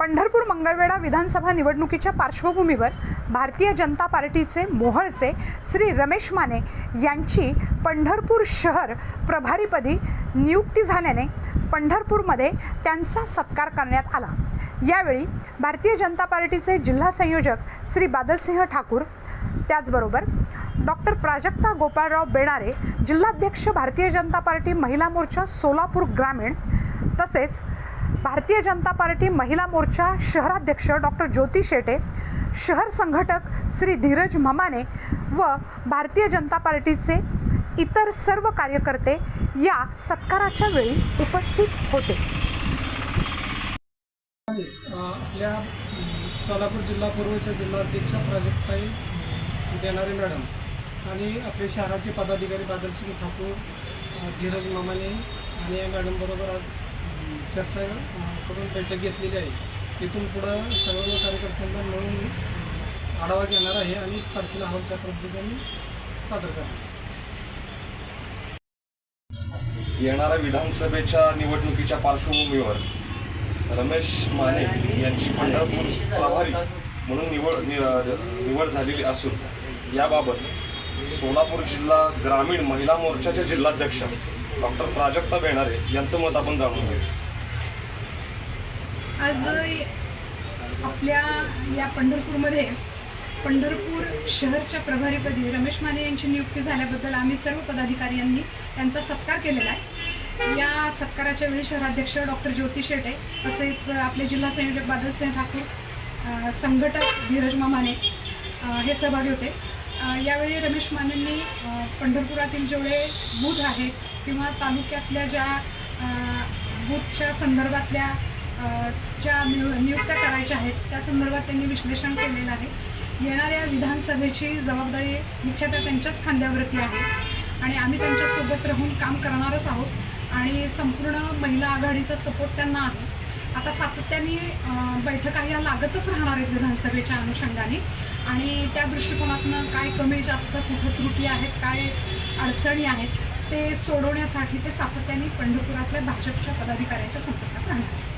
पंढरपूर मंगळवेढा विधानसभा निवडणुकीच्या पार्श्वभूमीवर भारतीय जनता पार्टीचे मोहळचे श्री रमेश माने यांची पंढरपूर शहर प्रभारीपदी नियुक्ती झाल्याने पंढरपूरमध्ये त्यांचा सत्कार करण्यात आला. यावेळी भारतीय जनता पार्टीचे जिल्हा संयोजक श्री बादलसिंह ठाकूर त्याचबरोबर डॉक्टर प्राजक्ता गोपाळराव बेणारे जिल्हाध्यक्ष भारतीय जनता पार्टी महिला मोर्चा सोलापूर ग्रामीण तसेच भारतीय जनता पार्टी महिला मोर्चा शहराध्यक्ष डॉक्टर ज्योती शेटे शहर संघटक श्री धीरज ममाने व भारतीय जनता पार्टीचे इतर सर्व कार्यकर्ते या सत्काराच्या वेळी उपस्थित होते. आपल्या सोलापूर जिल्हा पूर्वच्या जिल्हाध्यक्ष प्राजक्ताई देणारे मॅडम आणि आपले शहराचे पदाधिकारी बादलसिंग ठाकूर धीरज मामाने आणि या मॅडमबरोबर आज चर्चा करून बैठक घेतलेली आहे. इथून पुढं सर्व कार्यकर्त्यांना मिळून आढावा घेणार आहे आणि तारखेला हवं त्या पद्धतीने सादर करणार येणाऱ्या विधानसभेच्या निवडणुकीच्या पार्श्वभूमीवर रमेश माने यांची पंढरपूर प्रभारी म्हणून निवड निवड झालेली असून याबाबत सोलापूर जिल्हा ग्रामीण महिला मोर्चाचे जिल्हाध्यक्ष डॉक्टर प्राजक्ता बेणारे यांचं मत आपण जाणून घेऊ. आज आपल्या या पंढरपूरमध्ये पंढरपूर शहरच्या प्रभारीपदी रमेश माने यांची नियुक्ती झाल्याबद्दल आम्ही सर्व पदाधिकारी यांनी त्यांचा सत्कार केलेला आहे. या सत्काराच्या वेळी शहराध्यक्ष डॉक्टर ज्योती शेटे तसेच आपले जिल्हा संयोजक बादलसिंह ठाकूर संघटक धीरज माने हे सहभागी होते. यावेळी रमेश मानेंनी पंढरपुरातील जेवढे बूथ आहेत किंवा तालुक्यातल्या ज्या बूथच्या संदर्भातल्या ज्या नियु नियुक्त्या करायच्या आहेत त्या संदर्भात त्यांनी विश्लेषण केलेलं आहे. येणाऱ्या विधानसभेची जबाबदारी मुख्यतः त्यांच्याच खांद्यावरती आहे आणि आम्ही त्यांच्यासोबत राहून काम करणारच आहोत आणि संपूर्ण महिला आघाडीचा सपोर्ट त्यांना आहे. आता सातत्याने बैठका ह्या लागतच राहणार आहेत विधानसभेच्या अनुषंगाने आणि त्या दृष्टिकोनातनं काय कमी जास्त कुठं त्रुटी आहेत काय अडचणी आहेत ते सोडवण्यासाठी ते सातत्याने पंढरपुरातल्या भाजपच्या पदाधिकाऱ्यांच्या संपर्कात राहणार आहेत.